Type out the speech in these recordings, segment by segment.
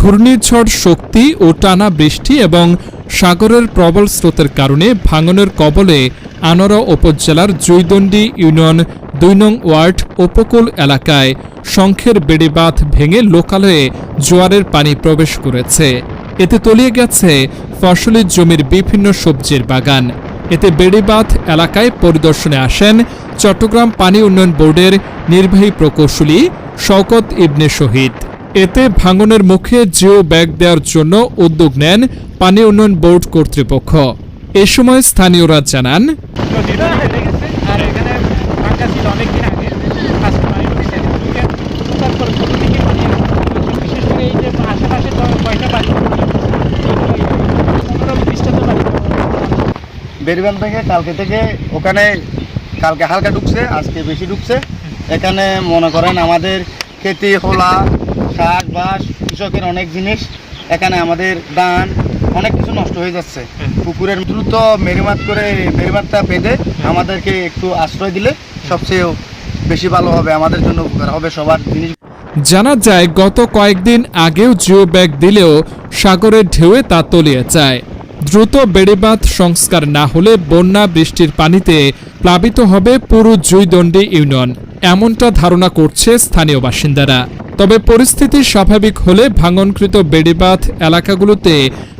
ঘূর্ণিঝড় শক্তি ও টানা বৃষ্টি এবং সাগরের প্রবল স্রোতের কারণে ভাঙনের কবলে আনোয়ারা উপজেলার জৈদণ্ডী ইউনিয়ন দুই নং ওয়ার্ড উপকূল এলাকায় শঙ্খের বেড়িবাঁধ ভেঙে লোকালয়ে জোয়ারের পানি প্রবেশ করেছে। এতে তলিয়ে গেছে ফসলের জমির বিভিন্ন সবজির বাগান। এতে বেড়িবাঁধ এলাকায় পরিদর্শনে আসেন চট্টগ্রাম পানি উন্নয়ন বোর্ডের নির্বাহী প্রকৌশলী শওকত ইবনে শহীদ। এতে ভাঙনের মুখে জিও ব্যাগ দেওয়ার জন্য উদ্যোগ নেন পানি উন্নয়ন বোর্ড কর্তৃপক্ষ। এ সময় স্থানীয়রা জানান, বেরিবান থেকে কালকে থেকে ওখানে কালকে হালকা ঢুকছে, আজকে বেশি ঢুকছে। এখানে মনে করেন আমাদের খেতে হোলা শাক বাস কৃষকের অনেক জিনিস, এখানে আমাদের ধান, অনেক কিছু নষ্ট হয়ে যাচ্ছে। পুকুরের দ্রুত মেরিমাত করে, মেরিমাতটা বেঁধে আমাদেরকে একটু আশ্রয় দিলে সবচেয়ে বেশি ভালো হবে, আমাদের জন্য উপকার হবে সবার জিনিস। জানা যায়, গত কয়েকদিন আগেও জিও ব্যাগ দিলেও সাগরের ঢেউয়ে তা তলিয়ে যায়। দ্রুত বেড়িবাঁধ সংস্কার না হলে বন্যা বৃষ্টির পানিতে প্লাবিত হবে পুরো জুইদণ্ডী ইউনিয়ন, এমনটা ধারণা করছে স্থানীয় বাসিন্দারা। তবে পরিস্থিতি স্বাভাবিক হলে ভাঙনকৃত বেড়িবাঁধ এলাকাগুলোতে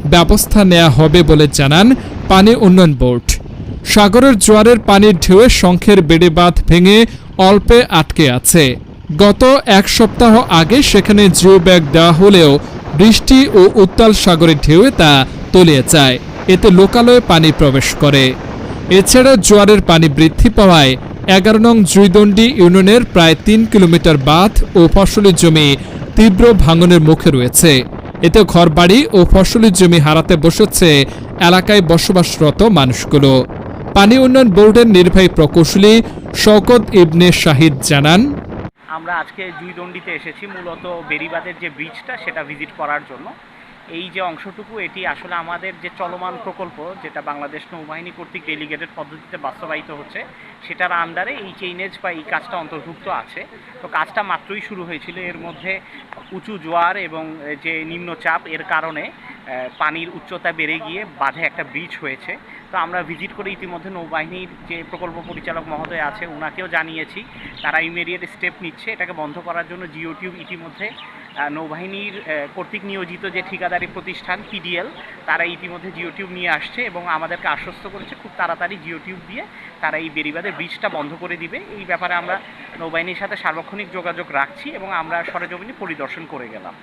ব্যবস্থা নেওয়া হবে বলে জানান পানি উন্নয়ন বোর্ড। সাগরের জোয়ারের পানির ঢেউয়ে শঙ্খের বেড়িবাঁধ ভেঙে অল্পে আটকে আছে। গত এক সপ্তাহ আগে সেখানে জিও ব্যাগ দেওয়া হলেও বৃষ্টি ও উত্তাল সাগরের ঢেউয়ে তা তলিয়ে যায়। এতে লোকালয়ে পানি প্রবেশ করে। এছাড়া জোয়ারের পানি বৃদ্ধি পাওয়ায় এগারো নং জুইদণ্ডী ইউনিয়নের প্রায় তিন কিলোমিটার বাঁধ ও ফসলি জমি তীব্র ভাঙনের মুখে রয়েছে। এতে ঘরবাড়ি ও ফসলি জমি হারাতে বসেছে এলাকায় বসবাসরত মানুষগুলো। পানি উন্নয়ন বোর্ডের নির্বাহী প্রকৌশলী শওকত ইবনে শাহিদ জানান, আমরা আজকে জুইদণ্ডিতে এসেছি, মূলত বেরিবাদের যে ব্রিজটা সেটা ভিজিট করার জন্য। এই যে অংশটুকু, এটি আসলে আমাদের যে চলমান প্রকল্প, যেটা বাংলাদেশ নৌবাহিনী কর্তৃক ডেলিগেটেড পদ্ধতিতে বাস্তবায়িত হচ্ছে, সেটার আন্ডারে এই চেইনেজ বা এই কাজটা অন্তর্ভুক্ত আছে। তো কাজটা মাত্রই শুরু হয়েছিল। এর মধ্যে উঁচু জোয়ার এবং যে নিম্নচাপ, এর কারণে পানির উচ্চতা বেড়ে গিয়ে বাঁধে একটা ব্রিজ হয়েছে। তো আমরা ভিজিট করে ইতিমধ্যে নৌবাহিনীর যে প্রকল্প পরিচালক মহোদয় আছে ওনাকেও জানিয়েছি। তারা ইমিডিয়েট স্টেপ নিচ্ছে। এটাকে বন্ধ করার জন্য জিও টিউব ইতিমধ্যে নৌবাহিনীর কর্তৃক নিয়োজিত যে ঠিকাদারি প্রতিষ্ঠান পিডিএল তারা ইতিমধ্যে জিও টিউব নিয়ে আসছে এবং আমাদেরকে আশ্বস্ত করেছে খুব তাড়াতাড়ি জিও টিউব দিয়ে তারা এই বেরিবাদের ব্রিজটা বন্ধ করে দিবে। এই ব্যাপারে আমরা নৌবাহিনীর সাথে সার্বক্ষণিক যোগাযোগ রাখছি এবং আমরা সরেজমিনে পরিদর্শন করে গেলাম।